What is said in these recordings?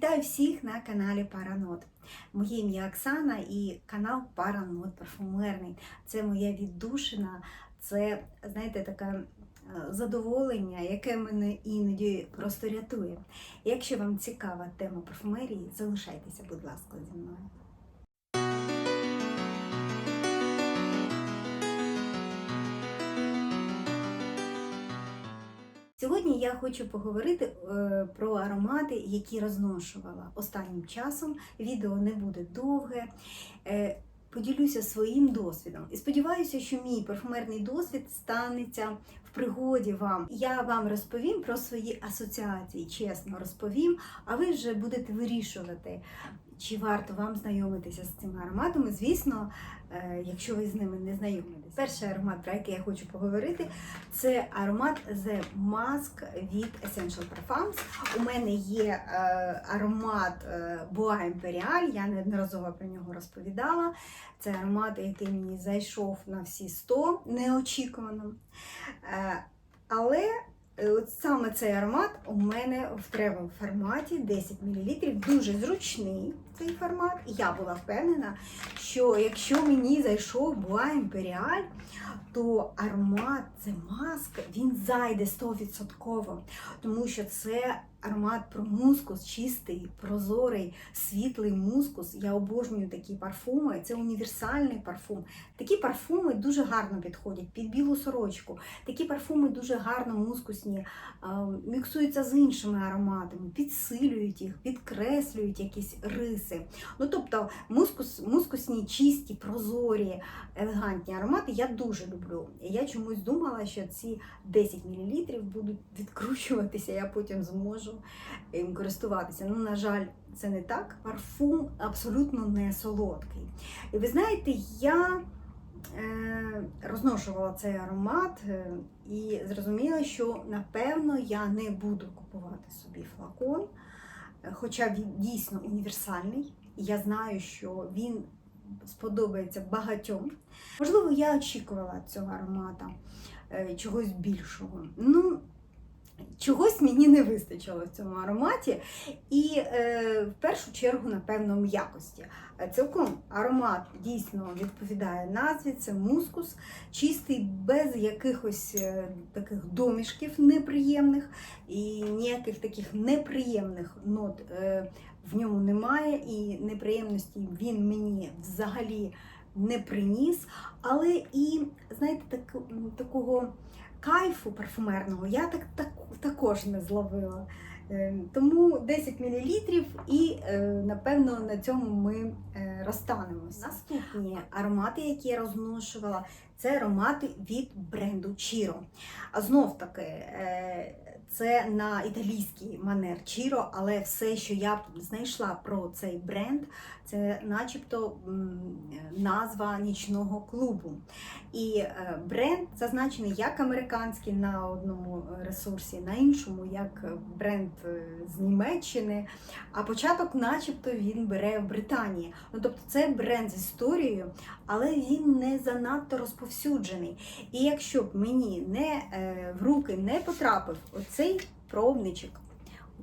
Вітаю всіх на каналі Паранот. Моє ім'я Оксана і канал Паранот Парфумерний. Це моя віддушина, це, знаєте, таке е, задоволення, яке мене іноді просто рятує. Якщо вам цікава тема парфумерії, залишайтеся, будь ласка, зі мною. Сьогодні я хочу поговорити е, про аромати, які розношувала останнім часом. Відео не буде довге. Е, Поділюся своїм досвідом і сподіваюся, що мій парфумерний досвід станеться в пригоді вам. Я вам розповім про свої асоціації, чесно розповім, а ви вже будете вирішувати, чи варто вам знайомитися з цими ароматами. Звісно, е, якщо ви з ними не знайомитесь. Перший аромат, про який я хочу поговорити, це аромат The Mask від Essential Parfums. У мене є е, аромат е, Boa Imperial, я неодноразово про нього розповідала. Це аромат, який мені зайшов на всі 100 неочікувано. Але от саме цей аромат у мене в тревел форматі 10 мл, дуже зручний цей формат. Я була впевнена, що якщо мені зайшов Boa Imperial, то аромат, це маска, він зайде 100%, тому що це аромат про мускус, чистий, прозорий, світлий мускус. Я обожнюю такі парфуми. Це універсальний парфум. Такі парфуми дуже гарно підходять під білу сорочку. Такі парфуми дуже гарно мускусні, міксуються з іншими ароматами, підсилюють їх, підкреслюють якісь риси. Ну тобто мускус, мускусні, чисті, прозорі, елегантні аромати я дуже люблю. Я чомусь думала, що ці 10 мл будуть відкручуватися, я потім зможу їм користуватися. Ну, на жаль, це не так. Парфум абсолютно не солодкий. І ви знаєте, я е, розношувала цей аромат е, і зрозуміла, що напевно я не буду купувати собі флакон, хоча він дійсно універсальний. І я знаю, що він сподобається багатьом. Можливо, я очікувала цього аромата е, чогось більшого. Ну, чогось мені не вистачило в цьому ароматі. І е, в першу чергу, напевно, м'якості. Е, Цілком аромат дійсно відповідає назві, це мускус, чистий, без якихось е, таких домішків неприємних і ніяких таких неприємних нот е, в ньому немає, і неприємності він мені взагалі не приніс. Але і, знаєте, так, такого кайфу парфумерного я так, так також не зловила. Е, Тому 10 мл і е, напевно на цьому ми е, розстанемось. Наступні аромати, які я розношувала, це аромати від бренду Chiro. А знов таки, це на італійський манер Chiro, але все, що я знайшла про цей бренд, це начебто назва нічного клубу. І е, бренд зазначений як американський на одному ресурсі, на іншому як бренд е, з Німеччини. А початок, начебто, він бере в Британії. Ну тобто це бренд з історією, але він не занадто розповсюджений. І якщо б мені не е, в руки не потрапив оцей пробничок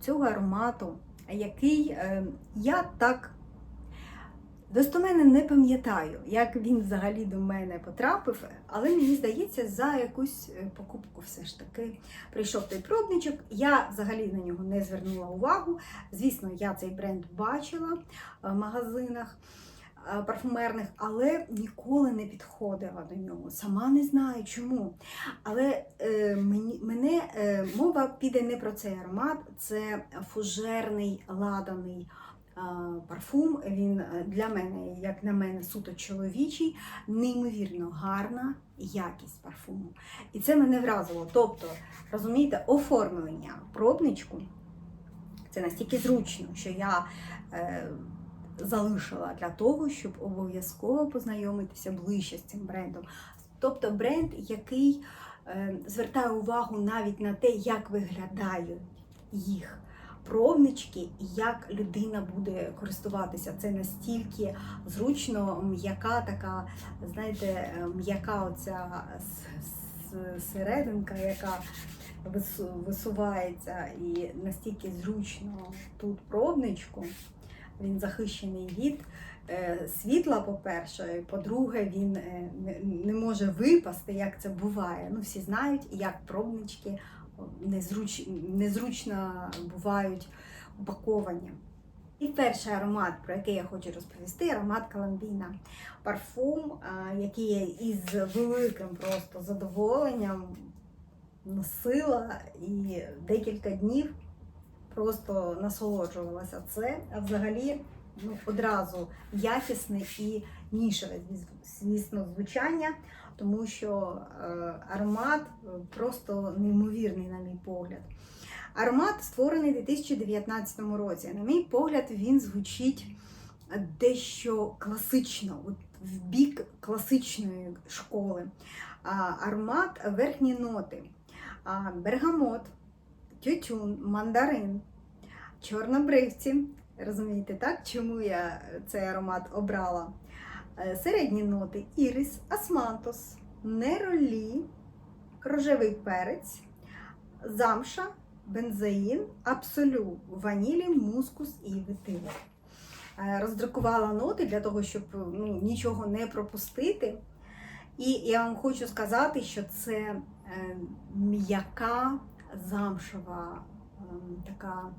цього аромату, який е, я так достоменно не пам'ятаю, як він взагалі до мене потрапив, але мені здається, за якусь е, покупку все ж таки прийшов той пробничок. Я взагалі на нього не звернула увагу. Звісно, я цей бренд бачила в магазинах е, парфумерних, але ніколи не підходила до нього. Сама не знаю чому. Але е, мені, мене е, мова піде не про цей аромат, це фужерний ладаний. Е, Парфум він е, для мене, як на мене, суто чоловічий, неймовірно гарна якість парфуму. І це мене вразило. Тобто, розумієте, оформлення пробничку це настільки зручно, що я е, залишила для того, щоб обов'язково познайомитися ближче з цим брендом. Тобто бренд, який звертає увагу навіть на те, як виглядають їх пробнички як людина буде користуватися. Це настільки зручно, м'яка така, знаєте, е, м'яка оця серединка, яка висувається і настільки зручно тут пробничку. Він захищений від е, світла, по-перше, по-друге, він е, не, може випасти, як це буває. Ну, всі знають, як пробнички незруч, незручно бувають упаковані. І перший аромат, про який я хочу розповісти, аромат Каламбіна. Парфум, який я із великим просто задоволенням носила і декілька днів просто насолоджувалася це. А взагалі ну, одразу якісне і нішеве, звісно, звучання, тому що е, аромат е, просто неймовірний, на мій погляд. Аромат створений у 2019 році. На мій погляд, він звучить дещо класично, от в бік класичної школи. Аромат верхні ноти. Бергамот, тютюн, мандарин, чорнобривці. Розумієте, так? Чому я цей аромат обрала? Е, Середні ноти ірис, асмантос, неролі, рожевий перець, замша, бензоїн, абсолю, ванілі, мускус і ветивер. Е, Роздрукувала ноти для того, щоб ну, нічого не пропустити. І я вам хочу сказати, що це е, м'яка замшова ем, така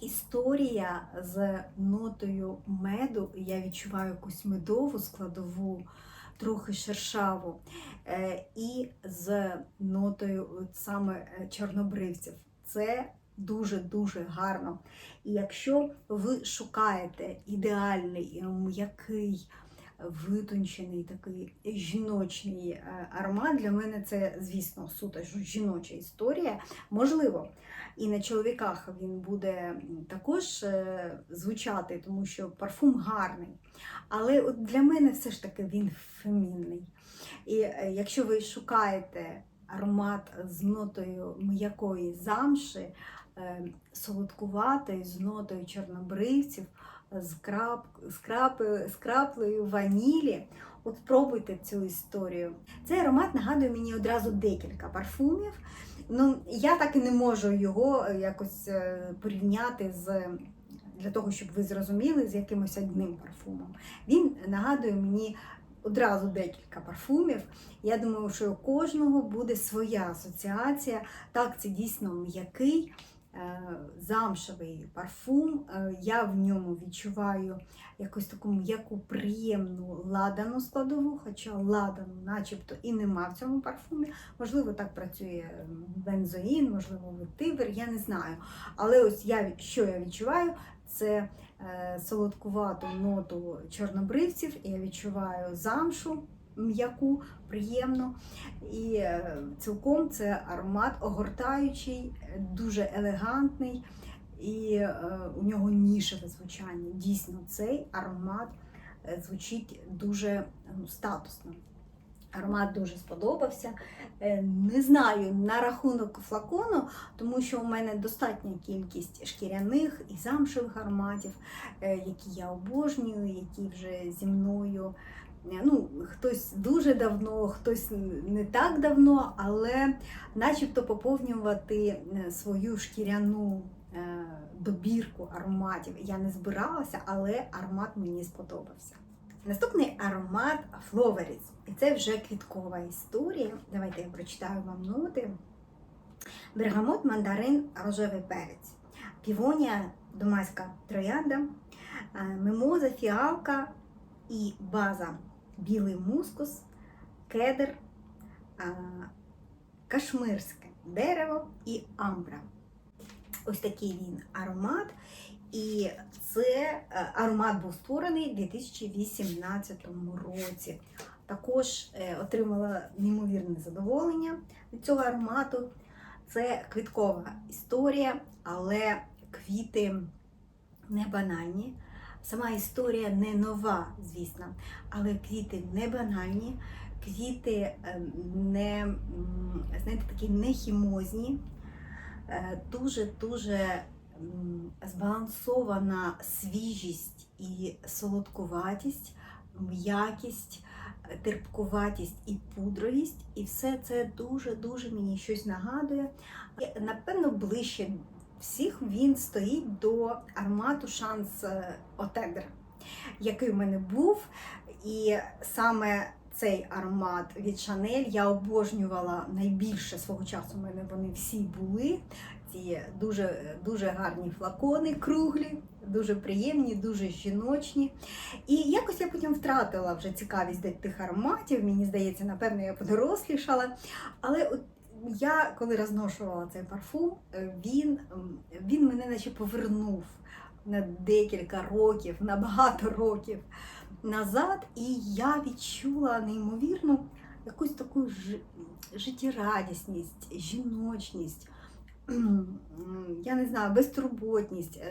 історія з нотою меду. Я відчуваю якусь медову складову, трохи шершаву, е, і з нотою от саме е, чорнобривців. Це дуже-дуже гарно. І якщо ви шукаєте ідеальний, м'який, витончений такий жіночний е, аромат, для мене це, звісно, суто жіноча історія. Можливо, і на чоловіках він буде також е, звучати, тому що парфум гарний. Але от для мене все ж таки він фемінний. І е, якщо ви шукаєте аромат з нотою м'якої замши, е, солодкуватої, з нотою чорнобривців, з, крап, з, краплею ванілі. От пробуйте цю історію. Цей аромат нагадує мені одразу декілька парфумів. Ну, я так і не можу його е, якось е, порівняти з для того, щоб ви зрозуміли, з якимось одним парфумом. Він нагадує мені одразу декілька парфумів. Я думаю, що у кожного буде своя асоціація. Так, це дійсно м'який. Е, Замшевий парфум, Е, я в ньому відчуваю якусь таку м'яку, приємну ладану складову, хоча ладану начебто і нема в цьому парфумі. Можливо, так працює бензоїн, можливо, ветивер, я не знаю. Але ось я що я відчуваю, це е, солодкувату ноту чорнобривців, я відчуваю замшу м'яку, приємну. І е, цілком це аромат огортаючий, дуже елегантний. І е, у нього нішеве звучання. Дійсно, цей аромат е, звучить дуже ну, статусно. Аромат дуже сподобався. Не знаю на рахунок флакону, тому що у мене достатня кількість шкіряних і замшевих ароматів, які я обожнюю, які вже зі мною. Е, Ну, хтось дуже давно, хтось не так давно, але начебто поповнювати е, свою шкіряну е, добірку ароматів я не збиралася, але аромат мені сподобався. Наступний аромат Фловеріс. І це вже квіткова історія. Давайте я прочитаю вам ноти. Бергамот, мандарин, рожевий перець, півонія, домаська троянда, мимоза, фіалка і база, білий мускус, кедр, кашмирське дерево і амбра. Ось такий він аромат. І це е, аромат був створений у 2018 році. Також е, отримала неймовірне задоволення від цього аромату. Це квіткова історія, але квіти не банальні. Сама історія не нова, звісно, але квіти не банальні, квіти е, не, знаєте, такі не хімозні, е, дуже-дуже збалансована свіжість і солодкуватість, м'якість, терпкуватість і пудровість, і все це дуже-дуже мені щось нагадує. І, Напевно, ближче всіх він стоїть до аромату Шанс Отедр, який в мене був. І саме цей аромат від Шанель я обожнювала найбільше свого часу. У мене вони всі були. Ці дуже, дуже гарні флакони, круглі, дуже приємні, дуже жіночні. І якось я потім втратила вже цікавість до тих ароматів. Мені здається, напевно, я подорослішала. Але от я коли розношувала цей парфум, е, він, він мене наче повернув на декілька років, на багато років назад, і я відчула неймовірну якусь таку життєрадісність, жіночність. Я не знаю, безтурботність.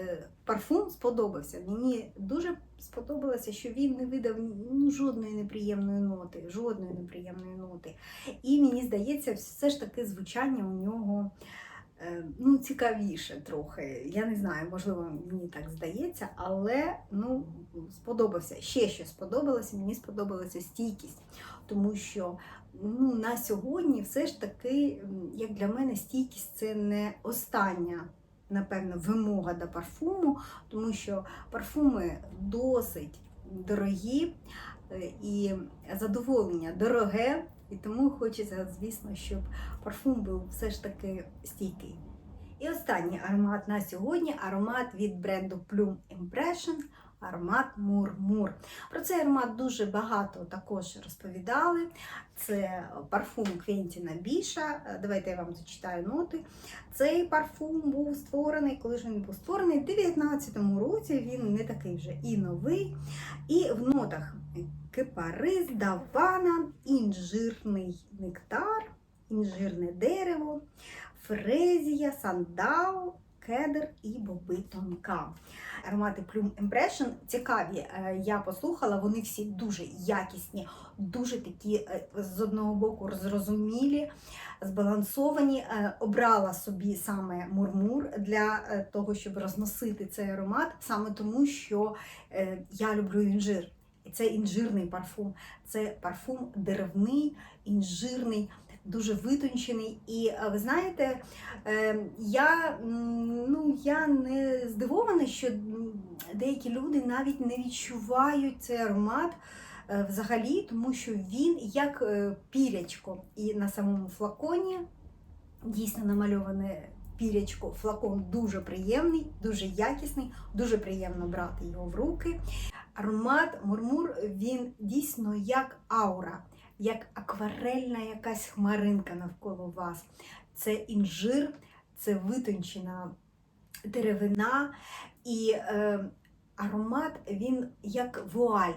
Парфум сподобався. Мені дуже сподобалося, що він не видав ну, жодної неприємної ноти, жодної неприємної ноти. І мені здається, все ж таки звучання у нього е, ну, цікавіше трохи. Я не знаю, можливо, мені так здається, але ну, сподобався. Ще що сподобалося, мені сподобалася стійкість, тому що ну, на сьогодні все ж таки, як для мене, стійкість це не остання. Напевно, вимога до парфуму, тому що парфуми досить дорогі е, і задоволення дороге, і тому хочеться, звісно, щоб парфум був все ж таки стійкий. І останній аромат на сьогодні аромат від бренду Plume Impression, аромат Мур-Мур. Про цей аромат дуже багато також розповідали. Це парфум Квентіна Біша. Е, Давайте я вам зачитаю ноти. Цей парфум був створений, коли ж він був створений, в 19-му році. Він не такий вже і новий. І в нотах кипарис, давана, інжирний нектар, інжирне дерево, фрезія, сандал, кедр і боби тонка. Аромати Plume Impression цікаві. Е, Я послухала, вони всі дуже якісні, дуже такі е, з одного боку зрозумілі, збалансовані. Е, Обрала собі саме мурмур для того, щоб розносити цей аромат, саме тому, що я люблю інжир. Це інжирний парфум. Це парфум деревний, інжирний, дуже витончений. І е, ви знаєте, е, я, ну, я не здивована, що деякі люди навіть не відчувають цей аромат е, взагалі, тому що він як пірячко. І на самому флаконі дійсно намальоване пірячко. Флакон дуже приємний, дуже якісний, дуже приємно брати його в руки. Аромат мурмур він дійсно як аура, як акварельна якась хмаринка навколо вас. Це інжир, це витончена деревина, і е, аромат він як вуаль.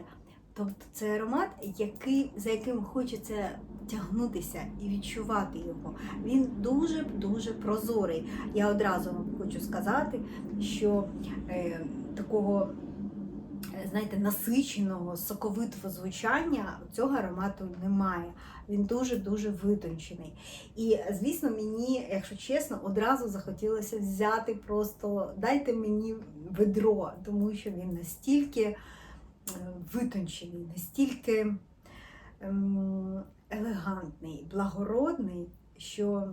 Тобто це аромат, який, за яким хочеться тягнутися і відчувати його. Він дуже-дуже прозорий. Я одразу вам хочу сказати, що е, такого знаєте, насиченого, соковитого звучання цього аромату немає. Він дуже-дуже витончений. І, звісно, мені, якщо чесно, одразу захотілося взяти просто дайте мені ведро, тому що він настільки е, витончений, настільки ем, елегантний, благородний, що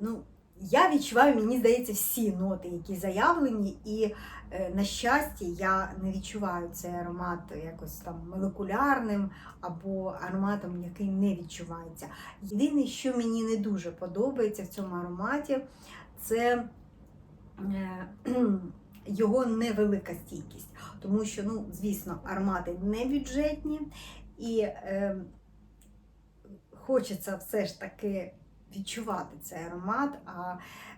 ну, я відчуваю, мені здається, всі ноти, які заявлені, і е, на щастя, я не відчуваю цей аромат якось там молекулярним або ароматом, який не відчувається. Єдине, що мені не дуже подобається в цьому ароматі, це е, його невелика стійкість. Тому що, ну, звісно, аромати не бюджетні, і е, хочеться все ж таки відчувати цей аромат, а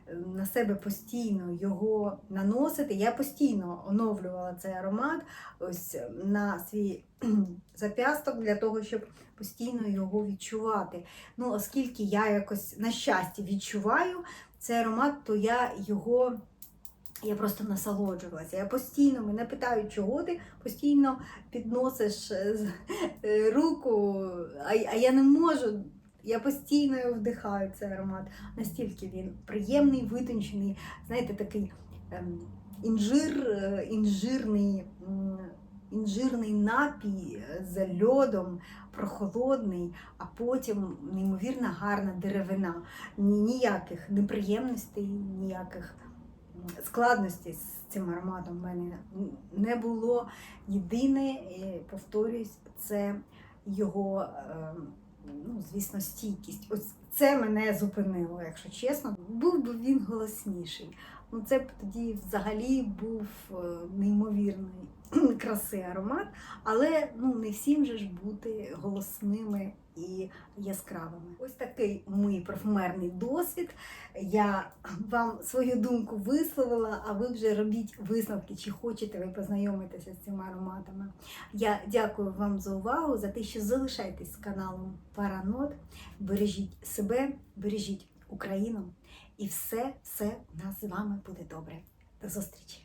е, на себе постійно його наносити. Я постійно оновлювала цей аромат ось е, на свій зап'ясток для того, щоб постійно його відчувати. Ну, оскільки я якось на щастя відчуваю цей аромат, то я його. Я просто насолоджувалася. Я постійно мене питають, чого ти постійно підносиш е, руку, а я не можу. Я постійно вдихаю цей аромат. Настільки він приємний, витончений, знаєте, такий ем, інжир, е, інжирний, інжирний напій з льодом, прохолодний, а потім неймовірно гарна деревина. Ніяких неприємностей, ніяких складностей з цим ароматом в мене не було. Єдине, е, повторюсь, це його, е, ну, звісно, стійкість. Ось це мене зупинило, якщо чесно. Був би він голосніший. Ну, це б тоді взагалі був е, неймовірний краси аромат, але ну, не всім же ж бути голосними і яскравими. Ось такий мій парфумерний досвід. Я вам свою думку висловила, а ви вже робіть висновки, чи хочете ви познайомитися з цими ароматами. Я дякую вам за увагу, за те, що залишаєтесь з каналом Паранот. Бережіть себе, бережіть Україну, і все, все у нас з вами буде добре. До зустрічі!